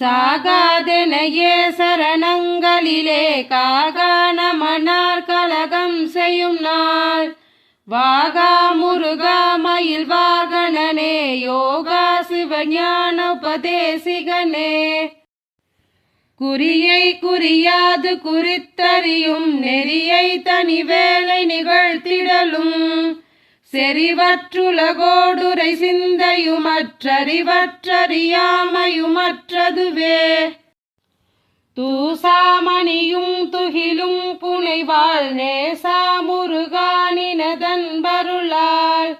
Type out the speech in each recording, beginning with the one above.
சாகாதெனையே சரணங்களிலே காகான மன்னார் கலகம் செய்யும் நாள். வாகா முருகா மயில் வாகனனே யோகா சிவஞான உபதேசிகனே. குறியை குறியாது குறித்தறியும் நெறியை தனி வேலை நிகழ்த்திடலும். செறிவற்றுலகோடுரை சிந்தையுமற்றறிவற்றறியாமையுமற்றதுவே. தூசாமணியும் துகிலும் புனைவாள் நேசா முருகானினதன் பருளால்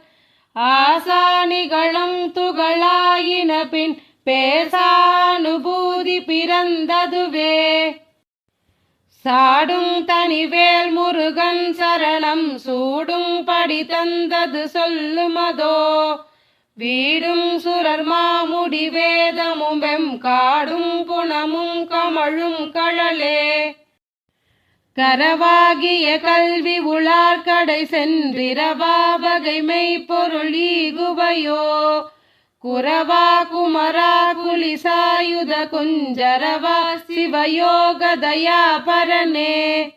ஆசானிகளும் துகளாயின பின் பேசானுபூதி பிறந்ததுவே. சாடும் தனிவேல் முருகன் சரணம் சூடும் படி தந்தது சொல்லுமதோ வீடும் சுரர் மாமுடி வேதமும் வெம் காடும் புனமும் கமழும் கழலே. கரவாகிய கல்வி உளார் கடை சென்றிரவா வகைமை பொருளீகுவையோ. ஈகுவையோ குரவா குமரா குலிசாயுத குஞ்சரவா சிவயோக தயா பரனே.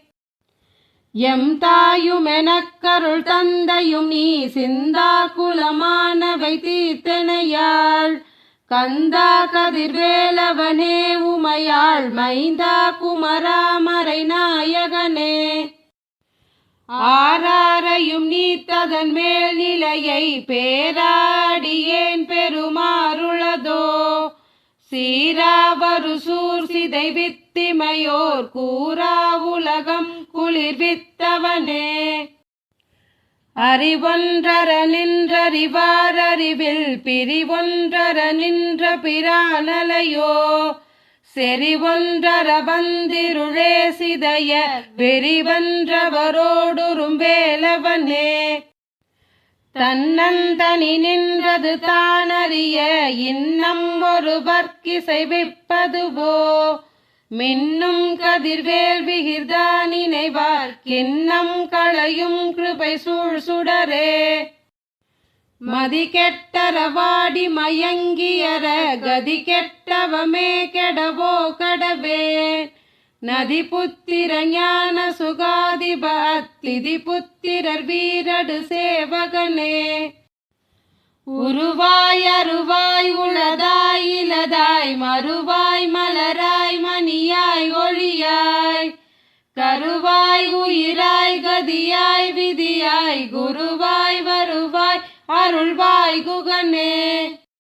எம் தாயுமெனக்கருள் தந்தையும் நீ சிந்தா குலமானவை தீர்த்தனையாள் கந்தா கதிர்வேலவனே உமையாள் மைந்தா குமராமரை நாயகனே. ஆராரையும் நீத்ததன் மேல் நிலையை பேராடியேன் பெருமாறுளதோ சீராவரு சூர் சிதை வித்திமையோர் கூறா உலகம் குளிர்வித்தவனே அறிவொன்றர நின்றறிவாரறிவில் பிரிவொன்றர நின்ற பிரானலையோ? செறிவொன்றர வந்திருளே சிதைய வெறிவன்றவரோடுறும் வேலவனே. தன்னந்தனி நின்றது தானறிய இன்னம் ஒருவர்க்கிசைவிப்பதுவோ மின்னும் கதிர்வேல் விகிர்தா நினைவார் கிண்ணம் களையும் கிருபை சூழ் சுடரே மதி கெட்டரவாடி மயங்கியர கதி கெட்டவமே கெடவோ கடவே. நதி புத்திர ஞான சுகாதிப அத்திதி புத்திரர் வீரடு சேவகனே. உருவாய் அருவாய் உளதாய் இலதாய் மறுவாய் மலராய் மணியாய் ஒளியாய். கருவாய் உயிராய் கதியாய் விதியாய் குருவாய் 最後がね。